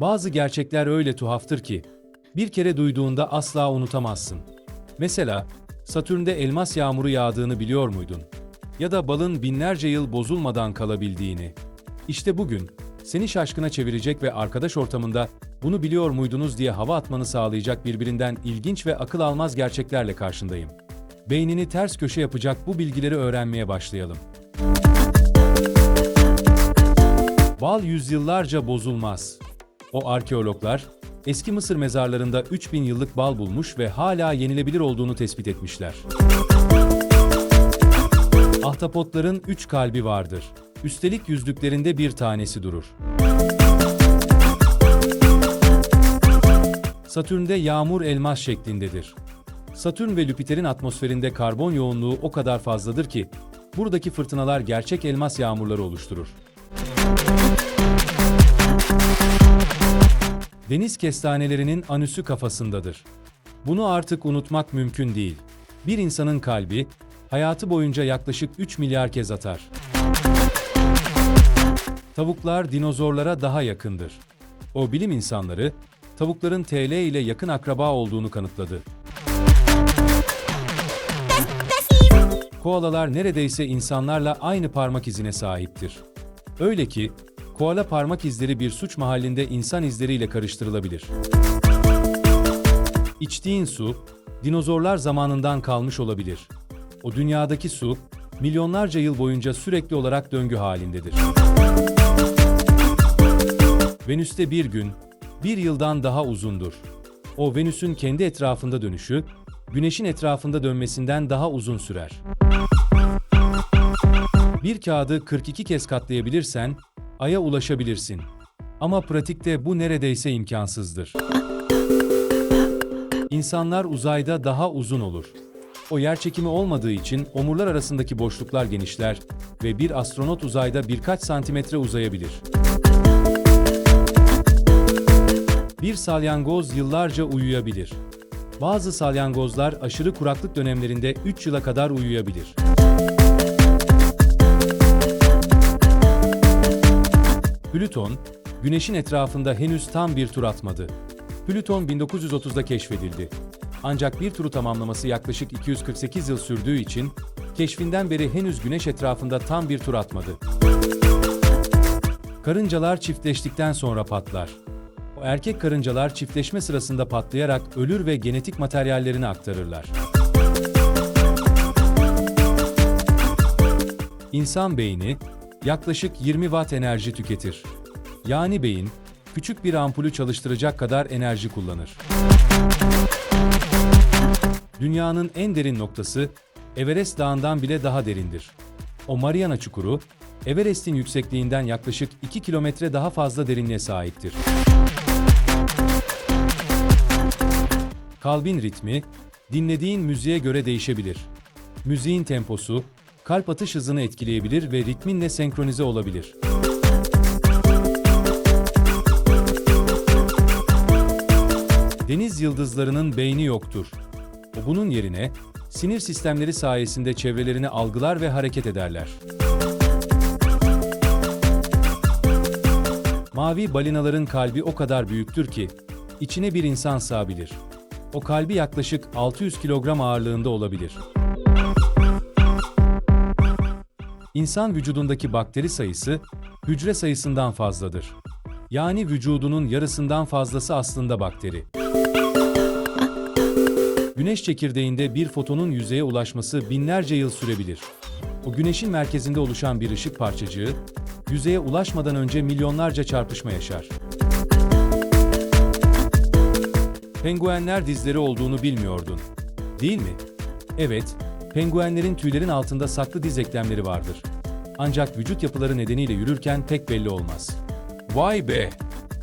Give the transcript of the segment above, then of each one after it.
Bazı gerçekler öyle tuhaftır ki, bir kere duyduğunda asla unutamazsın. Mesela, Satürn'de elmas yağmuru yağdığını biliyor muydun? Ya da balın binlerce yıl bozulmadan kalabildiğini. İşte bugün, seni şaşkına çevirecek ve arkadaş ortamında bunu biliyor muydunuz diye hava atmanı sağlayacak birbirinden ilginç ve akıl almaz gerçeklerle karşındayım. Beynini ters köşe yapacak bu bilgileri öğrenmeye başlayalım. Bal yüzyıllarca bozulmaz. O arkeologlar, eski Mısır mezarlarında 3000 yıllık bal bulmuş ve hala yenilebilir olduğunu tespit etmişler. Ahtapotların üç kalbi vardır. Üstelik yüzlüklerinde bir tanesi durur. Satürn'de yağmur elmas şeklindedir. Satürn ve Jüpiter'in atmosferinde karbon yoğunluğu o kadar fazladır ki, buradaki fırtınalar gerçek elmas yağmurları oluşturur. Deniz kestanelerinin anüsü kafasındadır. Bunu artık unutmak mümkün değil. Bir insanın kalbi, hayatı boyunca yaklaşık 3 milyar kez atar. Tavuklar dinozorlara daha yakındır. O bilim insanları, tavukların TL ile yakın akraba olduğunu kanıtladı. Koalalar neredeyse insanlarla aynı parmak izine sahiptir. Öyle ki, koala parmak izleri bir suç mahallinde insan izleriyle karıştırılabilir. İçtiğin su, dinozorlar zamanından kalmış olabilir. O dünyadaki su, milyonlarca yıl boyunca sürekli olarak döngü halindedir. Venüs'te bir gün, bir yıldan daha uzundur. O Venüs'ün kendi etrafında dönüşü, Güneş'in etrafında dönmesinden daha uzun sürer. Bir kağıdı 42 kez katlayabilirsen, Ay'a ulaşabilirsin. Ama pratikte bu neredeyse imkansızdır. İnsanlar uzayda daha uzun olur. O yerçekimi olmadığı için omurlar arasındaki boşluklar genişler ve bir astronot uzayda birkaç santimetre uzayabilir. Bir salyangoz yıllarca uyuyabilir. Bazı salyangozlar aşırı kuraklık dönemlerinde 3 yıla kadar uyuyabilir. Plüton, Güneş'in etrafında henüz tam bir tur atmadı. Plüton 1930'da keşfedildi. Ancak bir turu tamamlaması yaklaşık 248 yıl sürdüğü için keşfinden beri henüz Güneş etrafında tam bir tur atmadı. Karıncalar çiftleştikten sonra patlar. O erkek karıncalar çiftleşme sırasında patlayarak ölür ve genetik materyallerini aktarırlar. İnsan beyni yaklaşık 20 watt enerji tüketir. Yani beyin, küçük bir ampulü çalıştıracak kadar enerji kullanır. Dünyanın en derin noktası, Everest Dağı'ndan bile daha derindir. O Mariana Çukuru, Everest'in yüksekliğinden yaklaşık 2 kilometre daha fazla derinliğe sahiptir. Kalbin ritmi, dinlediğin müziğe göre değişebilir. Müziğin temposu, kalp atış hızını etkileyebilir ve ritminle senkronize olabilir. Deniz yıldızlarının beyni yoktur. O bunun yerine sinir sistemleri sayesinde çevrelerini algılar ve hareket ederler. Mavi balinaların kalbi o kadar büyüktür ki içine bir insan sığabilir. O kalbi yaklaşık 600 kilogram ağırlığında olabilir. İnsan vücudundaki bakteri sayısı hücre sayısından fazladır. Yani vücudunun yarısından fazlası aslında bakteri. Güneş çekirdeğinde bir fotonun yüzeye ulaşması binlerce yıl sürebilir. O güneşin merkezinde oluşan bir ışık parçacığı, yüzeye ulaşmadan önce milyonlarca çarpışma yaşar. Penguenler dizleri olduğunu bilmiyordun. Değil mi? Evet, penguenlerin tüylerin altında saklı diz eklemleri vardır. Ancak vücut yapıları nedeniyle yürürken pek belli olmaz. Vay be!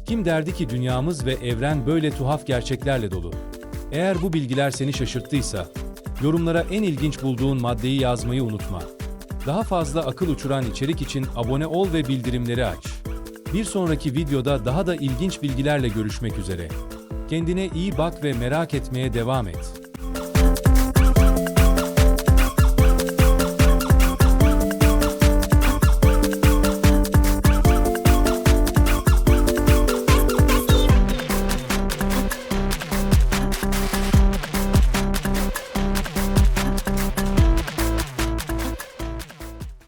Kim derdi ki dünyamız ve evren böyle tuhaf gerçeklerle dolu? Eğer bu bilgiler seni şaşırttıysa, yorumlara en ilginç bulduğun maddeyi yazmayı unutma. Daha fazla akıl uçuran içerik için abone ol ve bildirimleri aç. Bir sonraki videoda daha da ilginç bilgilerle görüşmek üzere. Kendine iyi bak ve merak etmeye devam et.